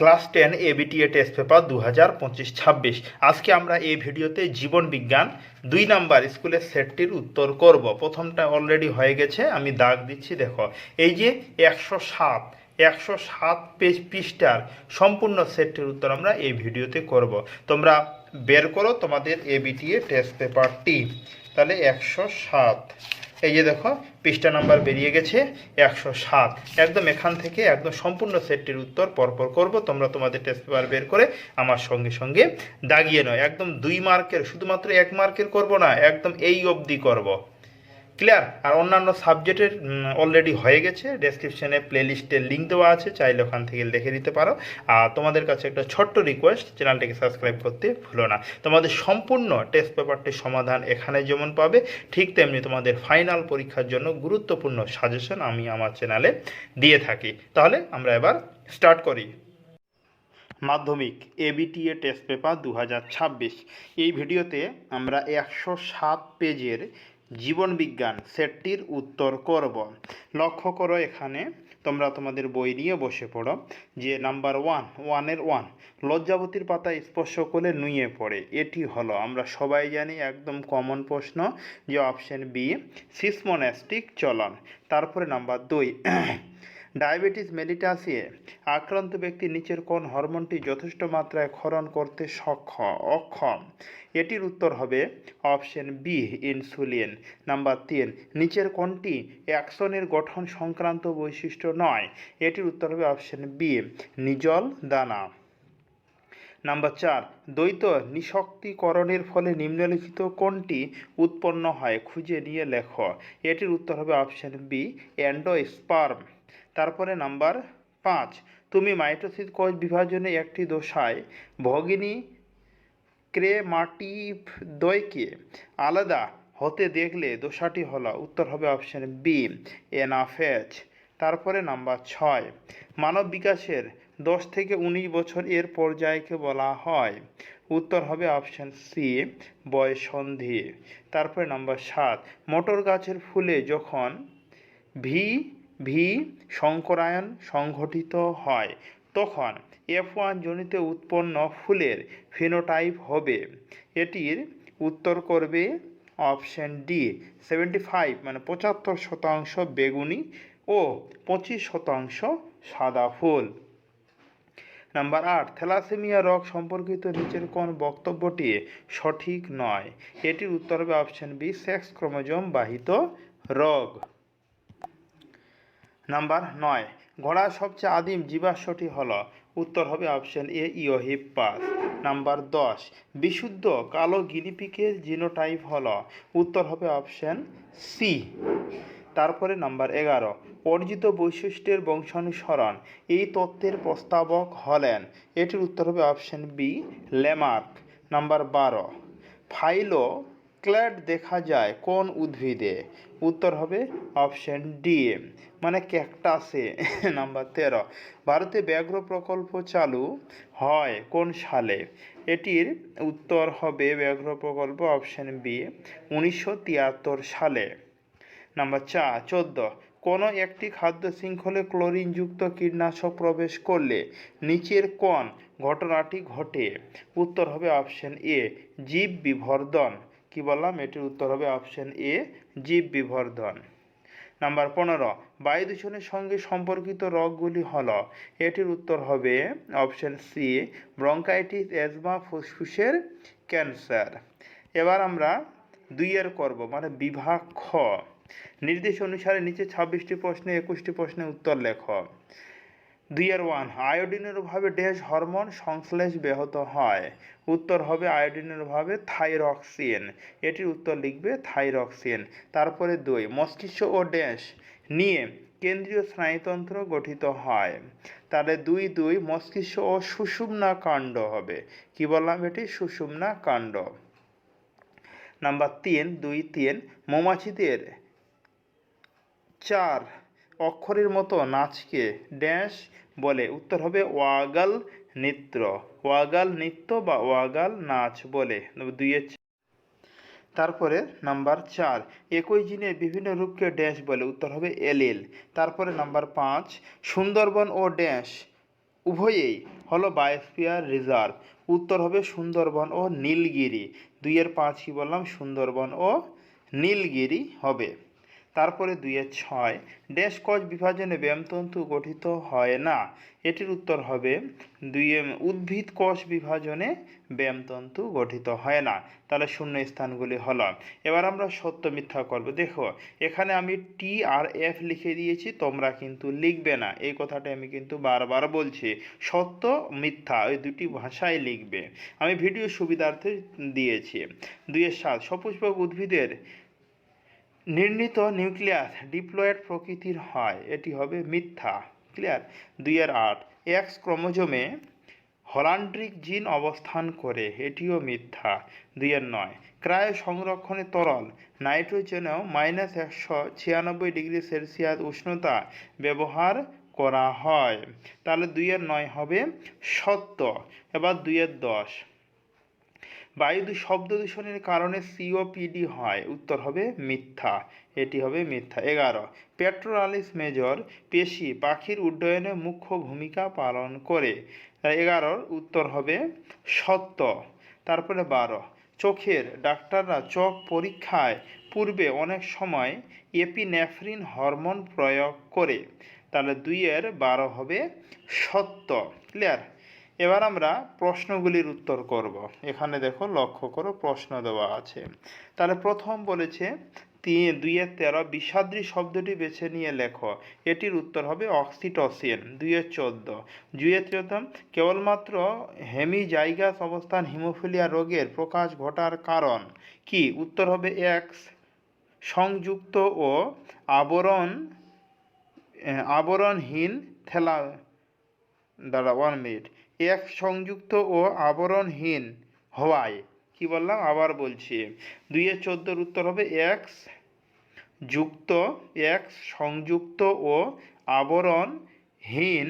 Class ten ABTA test paper দু হাজার পঁচিশ ছাব্বিশ আজকে আমরা এই ভিডিওতে জীবন বিজ্ঞান দুই নাম্বার স্কুলের সেটটির উত্তর করব। প্রথমটা অলরেডি হয়ে গেছে, আমি দাগ দিচ্ছি, দেখো। এই যে একশো সাত একশো সাত পেজ পৃষ্ঠার সম্পূর্ণ সেটটির উত্তর আমরা এই ভিডিওতে করব। তোমরা বের করো তোমাদের এবিটিএ টেস্ট পেপারটি তাহলে একশো সাত। এই যে দেখো, পৃষ্ঠা নাম্বার বেরিয়ে গেছে একশো সাত। একদম এখান থেকে একদম সম্পূর্ণ সেটটির উত্তর পরপর করব। তোমরা তোমাদের টেস্ট পেপার বের করে আমার সঙ্গে সঙ্গে দাগিয়ে নয় একদম দুই মার্কের, শুধুমাত্র এক মার্কের করব না, একদম এই অবধি করব। ক্লিয়ার আর অন্যান্য সাবজেক্টের অলরেডি হয়ে গেছে। ডেসক্রিপশনে প্লেলিস্টের লিঙ্ক দেওয়া আছে। চাইলে ওখান থেকে দেখে নিতে পারো। আর তোমাদের কাছে একটা ছোট্ট রিকোয়েস্ট চ্যানেলটিকে সাবস্ক্রাইব করতে ভুলো না। তোমাদের সম্পূর্ণ টেস্ট পেপারটির সমাধান এখানে যেমন পাবে, ঠিক তেমনি তোমাদের ফাইনাল পরীক্ষার জন্য গুরুত্বপূর্ণ সাজেশন আমি আমার চ্যানেলে দিয়ে থাকি। তাহলে আমরা এবার স্টার্ট করি। মাধ্যমিক এবিটিএ টেস্ট পেপার দু হাজার ছাব্বিশ। এই ভিডিওতে আমরা একশো সাত পেজের জীবন বিজ্ঞান সেটটির উত্তর করব। লক্ষ্য করো এখানে, তোমরা তোমাদের বই নিয়ে বসে পড়ো, যে নাম্বার ওয়ান ওয়ানের ওয়ান, লজ্জাবতীর পাতা স্পর্শ করে নুয়ে পড়ে। এটি হলো, আমরা সবাই জানি একদম কমন প্রশ্ন যে অপশন বি সিসমোনাস্টিক চলন। তারপরে নাম্বার দুই ডায়াবেটিস মেলিটাসে আক্রান্ত ব্যক্তি নিচের কোন হরমোনটি যথেষ্ট মাত্রায় ক্ষরণ করতে সক্ষম অক্ষম। এটির উত্তর হবে অপশন বি ইনসুলিন। নাম্বার তিন, নিচের কোনটি অ্যাকশনের গঠন সংক্রান্ত বৈশিষ্ট্য নয়। এটির উত্তর হবে অপশন বি নিজল দানা। নাম্বার চার, দ্বৈত নিশক্তিকরণের ফলে নিম্নলিখিত কোনটি উৎপন্ন হয়। খুঁজে নিয়ে লেখ। এটির উত্তর হবে অপশন বি অ্যান্ডোস্পার্ম। তারপরে নাম্বার পাঁচ, তুমি মাইটোসিস কোষ বিভাজনে একটি দশায় ভগিনী ক্রেমাটিভ দয়কে আলাদা হতে দেখলে দোষাটি হলো, উত্তর হবে অপশন বি এনাফেজ। তারপরে নাম্বার ছয়, মানব বিকাশের দশ থেকে উনিশ বছর এর পর্যায়কে বলা হয়, উত্তর হবে অপশন সি বয়সন্ধি। তারপরে নাম্বার সাত, মোটর গাছের ফুলে যখন ভি ভি সংকরায়ন সংঘটিত হয়। তখন এফ ওয়ান জনিতে উৎপন্ন ফুলের ফিনোটাইপ হবে। এটির উত্তর করবে অপশন ডি সেভেন্টি ফাইভ মানে পঁচাত্তর শতাংশ বেগুনি ও পঁচিশ শতাংশ সাদা ফুল। নাম্বার আট, থ্যালাসেমিয়া রোগ সম্পর্কিত নিচের কোন বক্তব্যটি সঠিক নয়? এটির উত্তর হবে অপশন বি সেক্স ক্রোমোজোম বাহিত রোগ। নাম্বার নয়, ঘোড়ার সবচেয়ে আদিম জীবাশ্মটি হল, উত্তর হবে অপশন এ ইওহিপ্পাস নাম্বার দশ, বিশুদ্ধ কালো গিনিপিকের জিনোটাইপ হল, উত্তর হবে অপশন সি। তারপরে নাম্বার এগারো, অর্জিত বৈশিষ্ট্যের বংশানুসরণ, এই তত্ত্বের প্রস্তাবক হলেন, এটির উত্তর হবে অপশন বি লেমার্ক নাম্বার বারো, ফাইলো ক্ল্যাড দেখা যায় কোন উদ্ভিদে? উত্তর হবে অপশন ডি মানে ক্যাকটাসে, নাম্বার তেরো। ভারতে ব্যাঘ্র প্রকল্প চালু হয় কোন সালে? এটির উত্তর হবে ব্যাঘ্র প্রকল্প অপশন বি, উনিশশো তিয়াত্তর সালে। নাম্বার চা চোদ্দ। কোনো একটি খাদ্য শৃঙ্খলে ক্লোরিনযুক্ত কীটনাশক প্রবেশ করলে নিচের কোন ঘটনাটি ঘটে? উত্তর হবে অপশন এ, জীব বিবর্ধন। কি বললাম? এটির উত্তর হবে অপশন এ জীব বিবর্ধন। নাম্বার পনেরো বায়ু দূষণের সঙ্গে সম্পর্কিত রোগগুলি হল। এটির উত্তর হবে অপশন সি ব্রঙ্কাইটিস অ্যাজমা ফুসফুসের ক্যান্সার এবার আমরা দুইয়ের করব মানে বিভাগ খ। নির্দেশ অনুসারে নিচে ছাব্বিশটি প্রশ্নে একুশটি প্রশ্নের উত্তর লেখ। দুইয়ের ওয়ান, আয়োডিনের অভাবে ড্যাশ হরমোন সংশ্লেষ ব্যাহত হয়। উত্তর হবে আয়োডিনের অভাবে থাইরক্সিন। এটির উত্তর লিখবে থাইরক্সিন। তারপরে দুই, মস্তিষ্ক ও ড্যাশ নিয়ে কেন্দ্রীয় স্নায়ুতন্ত্র গঠিত হয়। তাহলে দুই দুই, মস্তিষ্ক ও সুষুম্না কাণ্ড হবে। কি বললাম এটি? সুষুম্না কাণ্ড। নাম্বার তিন, দুই তিন, মৌমাছিদের চার অক্ষরের মতো নাচকে ড্যাশ বলে। উত্তর হবে ওয়াগাল নৃত্য। ওয়াগাল নৃত্য বা ওয়াগাল নাচ বলে। দুইয়ের তারপরে নাম্বার চার, একই জিনের বিভিন্ন রূপকে ড্যাশ বলে। উত্তর হবে এলিল তারপরে নাম্বার পাঁচ, সুন্দরবন ও ড্যাশ উভয়েই হলো বায়োস্ফিয়ার রিজার্ভ। উত্তর হবে সুন্দরবন ও নীলগিরি। দুইয়ের পাঁচ কি বললাম? সুন্দরবন ও নীলগিরি হবে। তারপরে দুইয়ের ছয়। ড্যাশ কজ বিভাজনে ব্যায়ামতন্তু গঠিত হয় না। এটির উত্তর হবে দুইয়ে উদ্ভিদ কোষ বিভাজনে ব্যায়ামতন্তু গঠিত হয় না। তাহলে শূন্য স্থানগুলি হলো। এবার আমরা সত্য মিথ্যা করব। দেখো, এখানে আমি টি আর এফ লিখে দিয়েছি, তোমরা কিন্তু লিখবে না। এই কথাটা আমি কিন্তু বারবার বলছি। সত্য, মিথ্যা, ওই দুটি ভাষায় লিখবে। আমি ভিডিও সুবিধার্থে দিয়েছি। দুইয়ের সাত, সপুষ্পক উদ্ভিদের নির্ণীত নিউক্লিয়াস ডিপ্লয়েড প্রকৃতির হয়। এটি হবে মিথ্যা। ক্লিয়ার? দুইয়ের আট। এক্স ক্রোমোজোমে হলান্ড্রিক জিন অবস্থান করে। এটিও মিথ্যা। দুইয়ের নয়। ক্রায় সংরক্ষণে তরল নাইট্রোজেনেও মাইনাস একশো ছিয়ানব্বই ডিগ্রি সেলসিয়াস উষ্ণতা ব্যবহার করা হয়। তাহলে দুই আর নয় হবে সত্য। এবার দুইয়ের দশ। বায়ু শব্দ দূষণের কারণে সিওপিডি হয়। উত্তর হবে মিথ্যা। এটি হবে মিথ্যা। এগারো। পেট্রোরালিস মেজর পেশি পাখির উড্ডয়নে মুখ্য ভূমিকা পালন করে। এগারোর উত্তর হবে সত্য। তারপরে বারো। চোখের ডাক্তাররা চোখ পরীক্ষায় পূর্বে অনেক সময় এপিনেফ্রিন হরমোন প্রয়োগ করে। তাহলে দুইয়ের বারো হবে সত্য। ক্লিয়ার? এবার আমরা প্রশ্নগুলির উত্তর করব। এখানে দেখো, লক্ষ্য করো, প্রশ্ন দেওয়া আছে। তাহলে প্রথম বলেছে তিন দুইয়ের তেরো বিষাদ্রি শব্দটি বেছে নিয়ে লেখো। এটির উত্তর হবে অক্সিটোসিন, দুইয়ের চোদ্দ। দুইয়ের চোদ্দ কেবলমাত্র হেমিজাইগাস অবস্থান হিমোফিলিয়া রোগের প্রকাশ ঘটার কারণ কি? উত্তর হবে এক্স, সংযুক্ত ও আবরণ আবরণহীন থেলা, দাঁড়া ওয়ান মিনিট এক সংযুক্ত ও আবরণহীন হওয়ায়, কি বললাম? আবার বলছি। দুইয়ের চোদ্দোর উত্তর হবে এক যুক্ত, এক সংযুক্ত ও আবরণহীন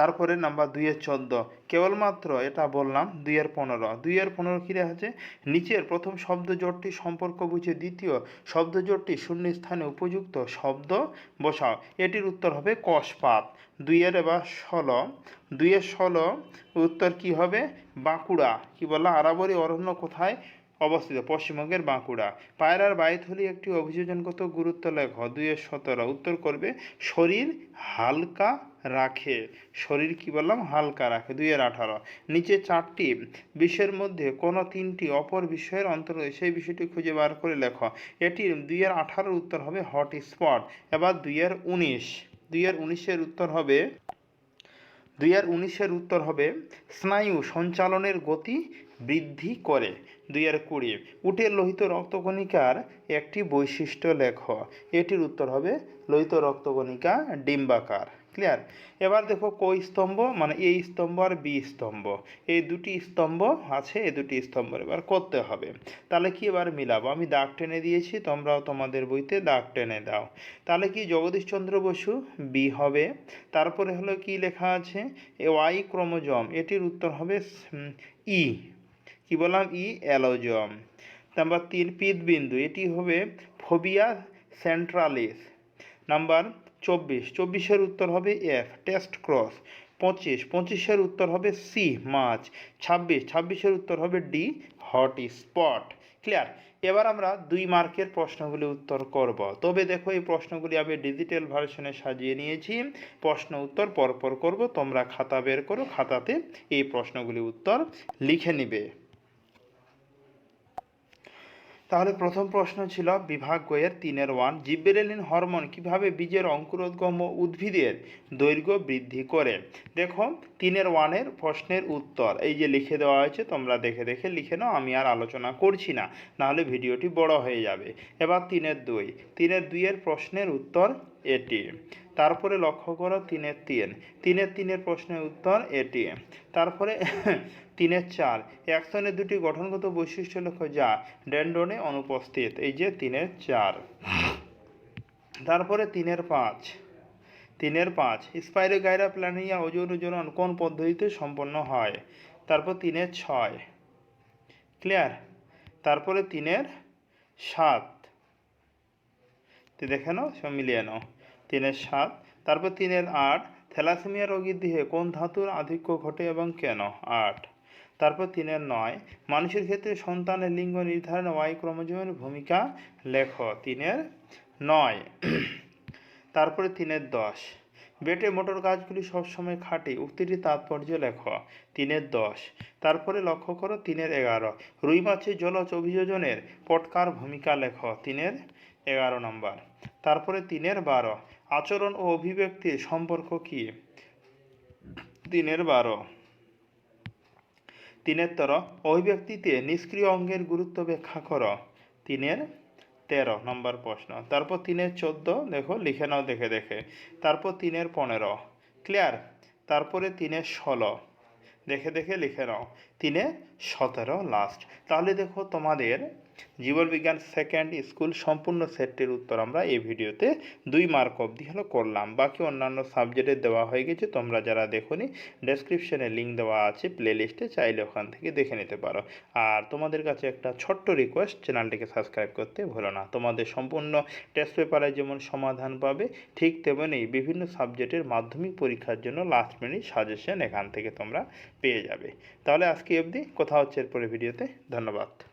তারপরে নাম্বার দুইয়ের চোদ্দ কেবলমাত্র এটা বললাম, দুইয়ের পনেরো। দুইয়ের পনেরো কী আছে? নিচের প্রথম শব্দ জোটটি সম্পর্ক বুঝে দ্বিতীয় শব্দ জোটটি শূন্য স্থানে উপযুক্ত শব্দ বসাও। এটির উত্তর হবে কষপাত দুইয়ের এবার ষোলো। দুইয়ের ষোলো উত্তর কি হবে? বাঁকুড়া। কি বললাম আরাবরী অরণ্য কোথায়? অবস্থিত পশ্চিমবঙ্গের বাঁকুড়া। পায়রার বায়ুথলি একটি অভিযোজনগত গুরুত্ব লেখ দুইয়ের সতেরো। উত্তর করবে, শরীর হালকা রাখে। শরীর কি বললাম? হালকা রাখে। দুই দুইয়ের আঠারো। নিচে চারটি। বিষয়ের মধ্যে কোনো তিনটি অপর বিষয়ের অন্তর্গত সেই বিষয়টি খুঁজে বার করে লেখো। এটির দুইয়ের আঠারোর উত্তর হবে হট স্পট এবার দুই দুইয়ের উনিশ। দুই দুইয়ের উনিশের উত্তর হবে দুই হাজার উনিশের উত্তর হবে, স্নায়ু সঞ্চালনের গতি বৃদ্ধি করে। দুই হাজার কুড়ি। উটের লোহিত রক্তকণিকার একটি বৈশিষ্ট্য লেখ। এটির উত্তর হবে লোহিত রক্তকণিকা ডিম্বাকার। ক্লিয়ার এবার দেখো কই স্তম্ভ? মানে এই স্তম্ভ আর বি স্তম্ভ। এই দুটি স্তম্ভ আছে, এই দুটি স্তম্ভ এবার করতে হবে। তাহলে কি এবার মিলাবো? আমি দাগ টেনে দিয়েছি, তোমরাও তোমাদের বইতে দাগ টেনে দাও। তাহলে কি জগদীশচন্দ্র বসু বি হবে? তারপরে হলো কি লেখা আছে? Y chromosome. এটির উত্তর হবে ই কি বললাম? ই অ্যালোজম নাম্বার তিন পিতবিন্দু এটি হবে ফোবিয়া সেন্ট্রালিস। নাম্বার চব্বিশ, চব্বিশের উত্তর হবে এফ, টেস্ট ক্রস। পঁচিশ, পঁচিশের উত্তর হবে সি, মাছ। ছাব্বিশ, ছাব্বিশের উত্তর হবে ডি, হট স্পট। ক্লিয়ার? এবার আমরা দুই মার্কের প্রশ্নগুলি উত্তর করব। তবে দেখো, এই প্রশ্নগুলি আমি ডিজিটাল ভার্সনে সাজিয়ে নিয়েছি। প্রশ্ন উত্তর পরপর করব, তোমরা খাতা বের করো, খাতাতে এই প্রশ্নগুলি উত্তর লিখে নিবে। তাহলে প্রথম প্রশ্ন ছিল বিভাগ গোয়ের তিনের ওয়ান। জিব্বেরেলিন হরমোন কীভাবে বীজের অঙ্কুরোদ্গম উদ্ভিদের দৈর্ঘ্য বৃদ্ধি করে? দেখো, তিনের ওয়ানের প্রশ্নের উত্তর। এই যে লিখে দেওয়া হয়েছে, তোমরা দেখে দেখে লিখে নাও, আমি আর আলোচনা করছি না। নাহলে ভিডিওটি বড় হয়ে যাবে। এবার তিনের দুই। তিনের দুইয়ের প্রশ্নের উত্তর এটি। তারপরে লক্ষ্য করো, তিনের তিন। তিনের তিনের প্রশ্নের উত্তর এটি। তারপরে তিনের চার। অ্যাকশনের দুটি গঠনগত বৈশিষ্ট্য লক্ষ্য যা ড্যান্ডনে অনুপস্থিত, এই যে তিনের চার। তারপরে তিনের পাঁচ। তিনের পাঁচ, স্পাইরোগাইরা প্ল্যানিয়া ওজন ওজন কোন পদ্ধতিতে সম্পন্ন হয়? তারপর তিনের ছয়। ক্লিয়ার? তারপরে তিনের সাত। দেখে নাও, সব মিলিয়ে নাও। তিনের সাত, তারপর তিনের আট। থ্যালাসেমিয়া রোগীর দেহে কোন ধাতুর আধিক্য ঘটে এবং কেন? আট। তারপর তিনের নয়, মানুষের ক্ষেত্রে সন্তানের লিঙ্গ নির্ধারণে ওয়াই ক্রোমোজোমের ভূমিকা লেখ। তিনের নয়, তারপরে তিনের দশ। বেটে মোটর গাছগুলি সবসময় খাটে, উক্তিটি তাৎপর্য লেখ। তিনের দশ, তারপরে লক্ষ্য করো তিনের এগারো। রুই মাছের জলজ অভিযোজনের পটকার ভূমিকা লেখ। তিনের এগারো নম্বর। তারপরে তিনের বারো। আচরণ ও অভিব্যক্তির সম্পর্ক কী? তিনের বারো। তিনের তেরো অভিব্যক্তিতে নিষ্ক্রিয় অঙ্গের গুরুত্ব ব্যাখ্যা করো তিনের তেরো নম্বর প্রশ্ন তারপর তিনের চোদ্দ দেখো, লিখে নাও, দেখে দেখে। তারপর তিনের পনেরো ক্লিয়ার তারপরে তিনের ষোলো দেখে দেখে, লিখে নাও। তিনে সতেরো লাস্ট তাহলে দেখো তোমাদের জীবনবিজ্ঞান সেকেন্ড স্কুল সম্পূর্ণ সেটটির উত্তর আমরা এই ভিডিওতে দুই মার্ক অবধি হলো করলাম। বাকি অন্যান্য সাবজেক্টের দেওয়া হয়ে গেছে, তোমরা যারা দেখোনি ডেসক্রিপশনে লিঙ্ক দেওয়া আছে প্লে লিস্টে চাইলে ওখান থেকে দেখে নিতে পারো। আর তোমাদের কাছে একটা ছোট্ট রিকোয়েস্ট চ্যানেলটিকে সাবস্ক্রাইব করতে ভুলো না। তোমাদের সম্পূর্ণ টেস্ট পেপারে যেমন সমাধান পাবে, ঠিক তেমনি বিভিন্ন সাবজেক্টের মাধ্যমিক পরীক্ষার জন্য লাস্ট মিনিট সাজেশন এখান থেকে তোমরা পেয়ে যাবে। তাহলে আজকে অবধি, কথা হচ্ছে এরপরে ভিডিওতে। ধন্যবাদ।